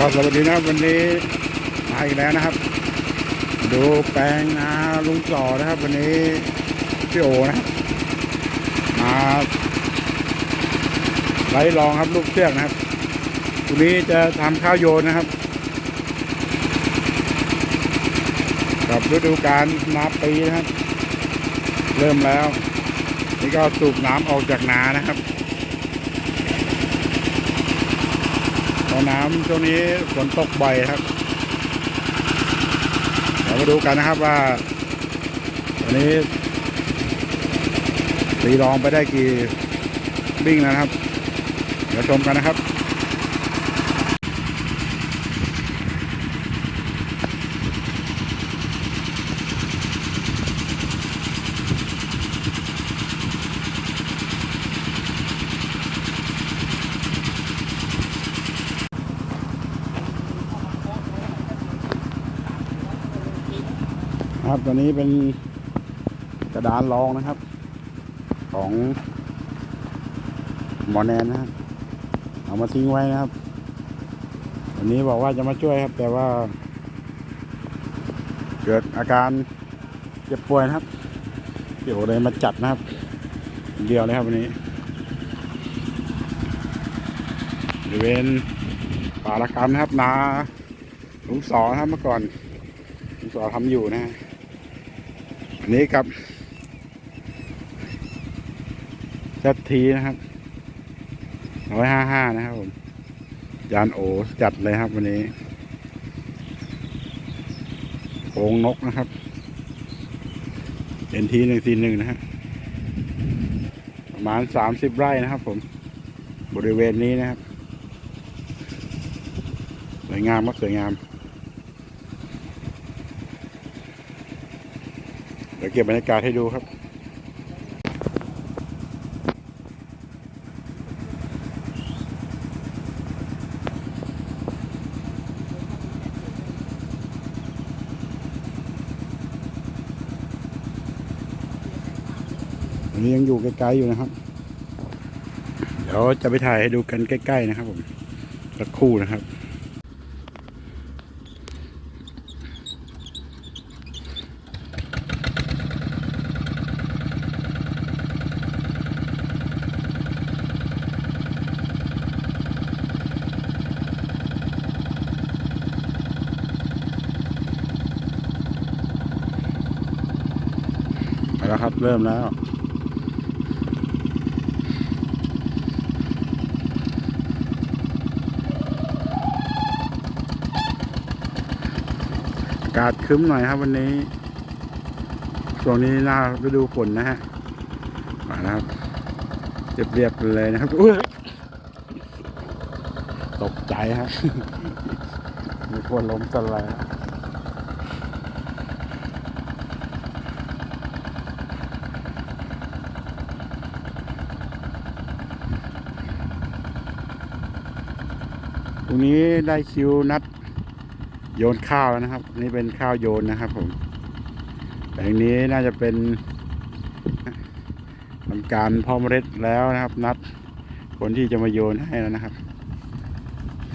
ก็สวัสดีนะครับวันนี้มาอีกแล้วนะครับ ดูแปลงนาลุงจ่อนะครับ วันนี้พี่โอนะครับมาไล่ลองครับลูกเชือกนะครับวันนี้จะทำข้าวโยนนะครับ กับฤดูการนาปีนะครับ เริ่มแล้ว นี่ก็สูบน้ำออกจากนานะครับาน้ำช่วงนี้ฝนตกบ่อยครับ เดี๋ยวมาดูกันนะครับว่าวันนี้ตีรองไปได้กี่บิ้งแล้วนะครับ เดี๋ยวชมกันนะครับ ครับตัวนี้เป็นกระดานรองนะครับ ของหมอแนนนะครับเอามาทิ้งไว้นะครับวันนี้บอกว่าจะมาช่วยครับ แต่ว่า เกิดอาการเจ็บป่วยนะครับ เดี๋ยวเลยมาจัดนะครับ เดียวเลยครับวันนี้บริเวณป่าละกรรมนะครับนาลุงสอนะครับเมื่อก่อนลุงสอทำอยู่นะฮะ นนี้กับจัดทีนะครับร้อยห้าห้านะครับผม ยานโอจัดเลยครับวันนี้โองนกนะครับเอ็นทีหนึ่งสี่หนึ่งนะฮะประมาณสามสิบไร่นะครับผม บริเวณนี้นะครับ สวยงามมากสวยงาม เดี๋ยวเก็บบรรยากาศให้ดูครับอันนี้ยังอยู่ไกลๆอยู่นะครับ เดี๋ยวจะไปถ่ายให้ดูกันใกล้ ๆ นะครับผมสักครู่นะครับ แล้วครับ เริ่มแล้ว อากาศคึ้มหน่อยครับวันนี้ช่วงนี้หน้าฤดูฝนนะฮะมาครับเรียบเรียบๆเลยนะครับอุ๊ยตกใจฮะมีคนล้มสลาย ตรงนี้ได้คิวนัดโยนข้าวแล้วนะครับ นี่เป็นข้าวโยนนะครับผมแปลงนี้น่าจะเป็นทำการพาะเมล็ดแล้วนะครับ นัดคนที่จะมาโยนให้แล้วนะครับ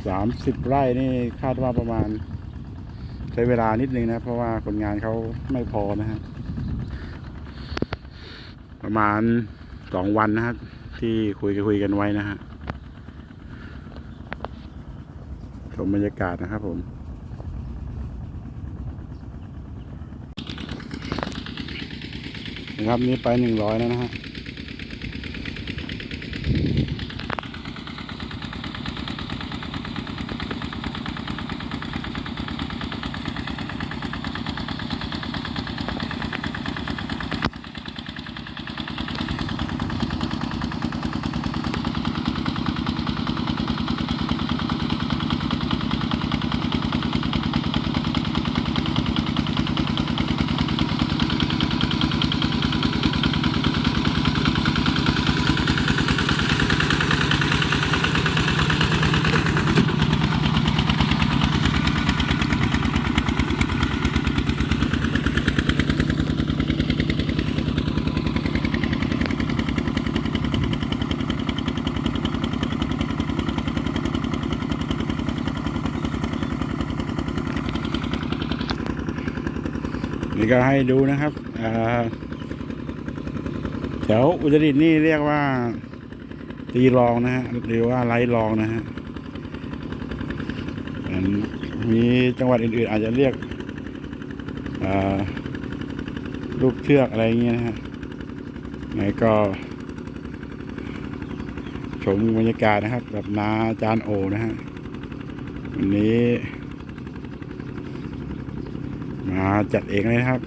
สามสิบไร่นี่คาดว่าประมาณ ใช้เวลานิดนึงนะ เพราะว่าคนงานเขาไม่พอนะฮะประมาณสองวันนะครับ ที่คุยกันคุยกันไว้นะฮะ ชมบรรยากาศนะครับผมนะครับนี่ไปหนึ่งร้อยแล้วนะฮะ นี่ก็ให้ดูนะครับแถวอุตรดิตถ์นี่เรียกว่า ตีรองนะฮะหรือว่าไล่รองนะฮะมีจังหวัดอื่นๆ อาจจะเรียกลูกเชือกอะไรอย่างเงี้ยนะฮะไหนก็ชมบรรยากาศนะครับ แบบนาจานโอนะฮะวันนี้ จัดเองเลยครับ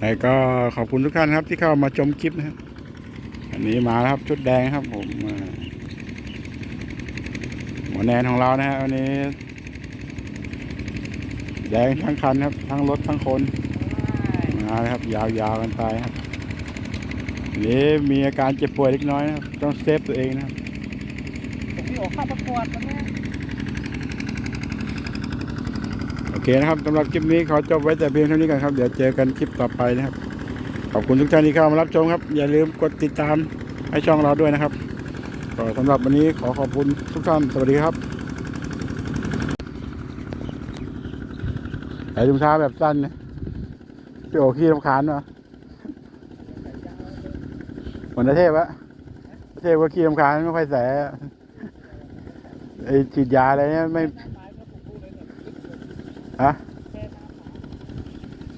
แล้วก็ขอบคุณทุกท่านครับที่เข้ามาชมคลิปนะครับอันนี้มาแล้วครับชุดแดงครับผมหมวแนนของเรานะฮะวันนี้ แดงทั้งคันครับ ทั้งรถทั้งคนมาครับ ยาวๆกันไปครับนนี้มีอาการเจ็บป่วยเล็กน้อยนะครับ ต้องเซฟตัวเองนะครับผมพี่โอเข้าประกวดวันนี้โอ เคนะครับสำหรับคลิปนี้ขอจบไว้แต่เพียงเท่านี้กันครับ เดี๋ยวเจอกันคลิปต่อไปนะครับ ขอบคุณทุกท่านที่เข้ามารับชมครับ อย่าลืมกดติดตามให้ช่องเราด้วยนะครับก็สำหรับวันนี้ขอขอบคุณทุกท่าน สวัสดีครับใส่ถุงเท้าแบบสั้นนะพี่โอขี้รำคาญวะเหมือนเทพอะเทพก็ขี้รำคาญไม่ค่อยแสไอฉีดยาอะไรเนี่ยไม่ ฮะ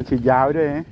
ฉีดยาไว้ด้วยนะ